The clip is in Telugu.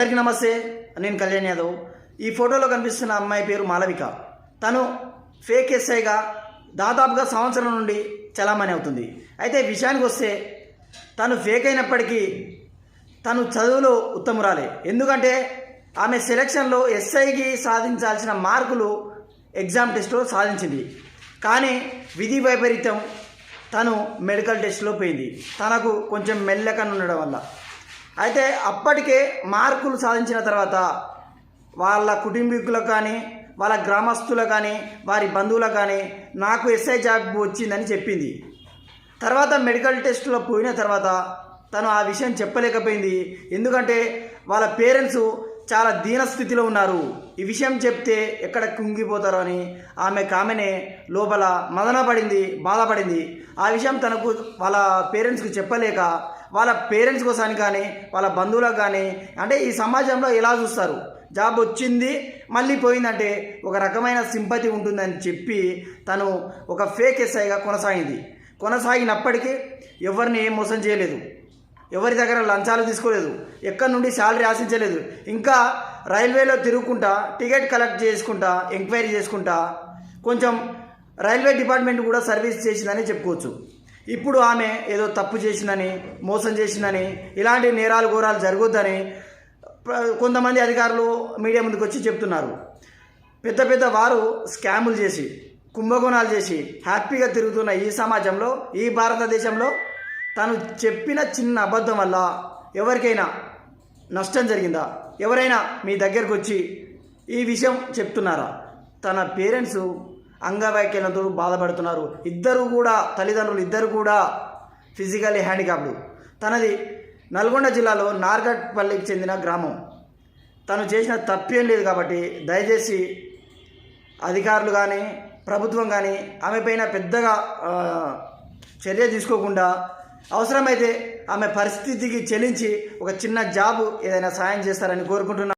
అందరికీ నమస్తే. నేను కళ్యాణ్ యాదవ్. ఈ ఫోటోలో కనిపిస్తున్న అమ్మాయి పేరు మాలవిక. తను ఫేక్ ఎస్ఐగా దాదాపుగా సంవత్సరం నుండి చలామణి అవుతుంది. అయితే విషయానికి వస్తే తను ఫేక్ అయినప్పటికీ తను చదువులో ఉత్తమురాలే. ఎందుకంటే ఆమె సెలక్షన్లో ఎస్ఐకి సాధించాల్సిన మార్కులు ఎగ్జామ్ టెస్ట్లో సాధించింది. కానీ విధి వైపరీత్యం తను మెడికల్ టెస్ట్లో పోయింది. తనకు కొంచెం మెల్లకనుండడం వల్ల. అయితే అప్పటికే మార్కులు సాధించిన తర్వాత వాళ్ళ కుటుంబీకులకు కానీ వాళ్ళ గ్రామస్తులకు కానీ వారి బంధువులకు కానీ నాకు ఎస్ఐ జాబ్ వచ్చిందని చెప్పింది. తర్వాత మెడికల్ టెస్టులో పోయిన తర్వాత తను ఆ విషయం చెప్పలేకపోయింది. ఎందుకంటే వాళ్ళ పేరెంట్స్ చాలా దీన స్థితిలో ఉన్నారు. ఈ విషయం చెప్తే ఎక్కడ కుంగిపోతారో అని ఆమె కామెనే లోపల మదన పడింది బాధపడింది. ఆ విషయం తనకు వాళ్ళ పేరెంట్స్కి చెప్పలేక వాళ్ళ పేరెంట్స్ కోసం కానీ వాళ్ళ బంధువులకు కానీ అంటే ఈ సమాజంలో ఎలా చూస్తారు? జాబ్ వచ్చింది మళ్ళీ పోయిందంటే ఒక రకమైన సింపతి ఉంటుందని చెప్పి తను ఒక ఫేక్ ఎస్ఐగా కొనసాగింది. కొనసాగినప్పటికీ ఎవరిని ఏం మోసం చేయలేదు. ఎవరి దగ్గర లంచాలు తీసుకోలేదు ఎక్కడి నుండి శాలరీ ఆశించలేదు. ఇంకా రైల్వేలో తిరుగుకుంటా టికెట్ కలెక్ట్ చేసుకుంటా ఎంక్వైరీ చేసుకుంటా కొంచెం రైల్వే డిపార్ట్మెంట్ కూడా సర్వీస్ చేసిందని చెప్పుకోవచ్చు. ఇప్పుడు ఆమె ఏదో తప్పు చేసిందని మోసం చేసిందని ఇలాంటి నేరాలు ఘోరాలు జరగొద్దని కొంతమంది అధికారులు మీడియా ముందుకు వచ్చి చెప్తున్నారు. పెద్ద పెద్ద వారు స్కాములు చేసి కుంభకోణాలు చేసి హ్యాపీగా తిరుగుతున్న ఈ సమాజంలో ఈ భారతదేశంలో తను చెప్పిన చిన్న అబద్ధం వల్ల ఎవరికైనా నష్టం జరిగిందా? ఎవరైనా మీ దగ్గరకు వచ్చి ఈ విషయం చెప్తున్నారా? తన పేరెంట్స్ అంగవైకల్యంతో బాధపడుతున్నారు. ఇద్దరు కూడా తల్లిదండ్రులు ఇద్దరు కూడా ఫిజికల్లీ హ్యాండిక్యాప్డ్ తనది నల్గొండ జిల్లాలో నార్గట్పల్లికి చెందిన గ్రామం. తను చేసిన తప్పేం లేదు కాబట్టి దయచేసి అధికారులు కానీ ప్రభుత్వం కానీ ఆమె పైన పెద్దగా చర్య తీసుకోకుండా అవసరమైతే ఆమె పరిస్థితికి చెల్లించి ఒక చిన్న జాబు ఏదైనా సాయం చేస్తారని కోరుకుంటున్నాను